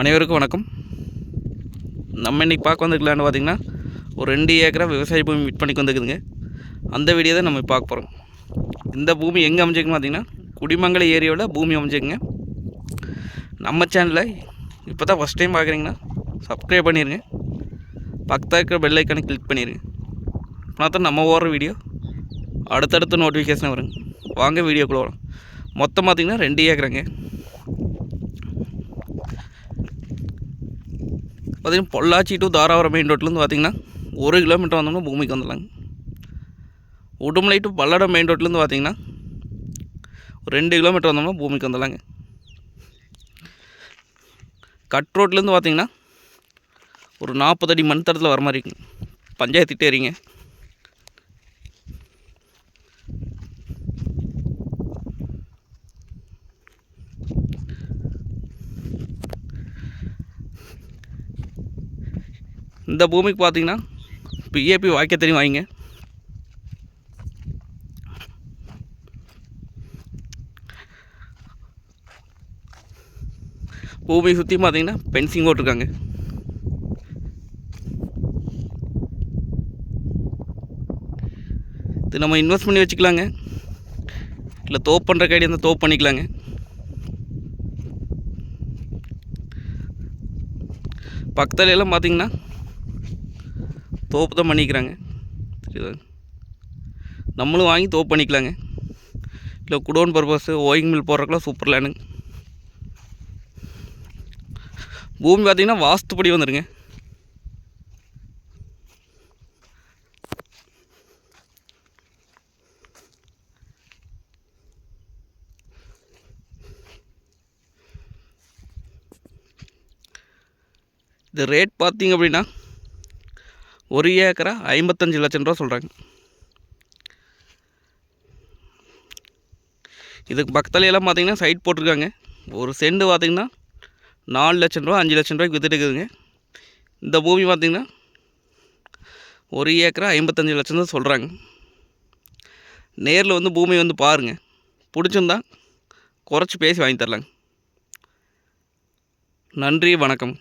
அனைவருக்கும் வணக்கம். நம்ம இன்றைக்கி பார்க்க வந்துருக்கலான்னு பார்த்திங்கன்னா ஒரு ரெண்டு ஏக்கரா விவசாய பூமி விற்பனைக்கு வந்துருக்குதுங்க. அந்த வீடியோ தான் நம்ம பார்க்க போகிறோம் இந்த பூமி எங்கே அமைஞ்சிருக்குன்னு பார்த்தீங்கன்னா குடிமங்கல ஏரியாவில் பூமி அமைஞ்சிருக்குங்க. நம்ம சேனலில் இப்போ தான் ஃபஸ்ட் டைம் பார்க்குறீங்கன்னா சப்ஸ்கிரைப் பண்ணிடுங்க பக்கத்தில் இருக்கிற பெல் ஐக்கானை கிளிக் பண்ணிடுங்க அப்படின்னா தான் நம்ம ஓடுற வீடியோ அடுத்தடுத்த நோட்டிஃபிகேஷன் வருங்க வாங்க வீடியோக்குள்ளே வரும் மொத்தம் பார்த்தீங்கன்னா ரெண்டு ஏக்கராங்க. பார்த்தீங்கன்னா பொள்ளாச்சி டு தாராபுரம் மெயின் ரோட்லேருந்து பார்த்தீங்கன்னா ஒரு கிலோமீட்டர் வந்தோம்னா பூமிக்கு வந்துடலாங்க. உடுமலை டு பல்லடம் மெயின் ரோட்லேருந்து பார்த்திங்கன்னா ஒரு ரெண்டு கிலோமீட்டர் வந்தோம்னா பூமிக்கு வந்துடலாங்க. கட் ரோட்லேருந்து பார்த்திங்கன்னா ஒரு நாற்பது அடி மண் தரத்தில் வர மாதிரி இருக்குங்க. பஞ்சாயத்துக்கிட்டே இருங்க இந்த பூமிக்கு பார்த்தீங்கன்னா பிஏபி வாய்க்க தெரியும் வாங்கிங்க. பூமி சுற்றி பார்த்தீங்கன்னா பென்சிங் போட்டிருக்காங்க. இது நம்ம இன்வெஸ்ட் பண்ணி வச்சுக்கலாங்க. இல்லை தோப் பண்ணுற கைடி இருந்தால் தோப் பண்ணிக்கலாங்க. பக்கத்துல எல்லாம் பார்த்தீங்கன்னா தோப்பு தான் பண்ணிக்கிறாங்க நம்மளும் வாங்கி தோப்பு பண்ணிக்கலாங்க. இல்லை குடோன் பர்பஸ் ஓயிங் மில் போடுறக்குலாம் சூப்பர் லேனுங்க பூமி பார்த்தீங்கன்னா வாஸ்துப்படி வந்துடுங்க இது ரேட் பார்த்தீங்க அப்படின்னா ஒரு ஏக்கரா ஐம்பத்தஞ்சு லட்சம் ரூபா சொல்கிறாங்க இதுக்கு பக்கத்துலையெல்லாம் பார்த்தீங்கன்னா சைட் போட்டிருக்காங்க. ஒரு செண்டு பார்த்திங்கன்னா நாலு லட்சம் ரூபா அஞ்சு லட்சம் ரூபாய்க்கு வித்துட்டு இருக்குதுங்க. இந்த பூமி பார்த்தீங்கன்னா ஒரு ஏக்கரா ஐம்பத்தஞ்சு லட்சம் தான் சொல்கிறாங்க நேரில் வந்து பூமி வந்து பாருங்கள் பிடிச்சிருந்தா குறைச்சி பேசி வாங்கி தரலாங்க. நன்றி வணக்கம்.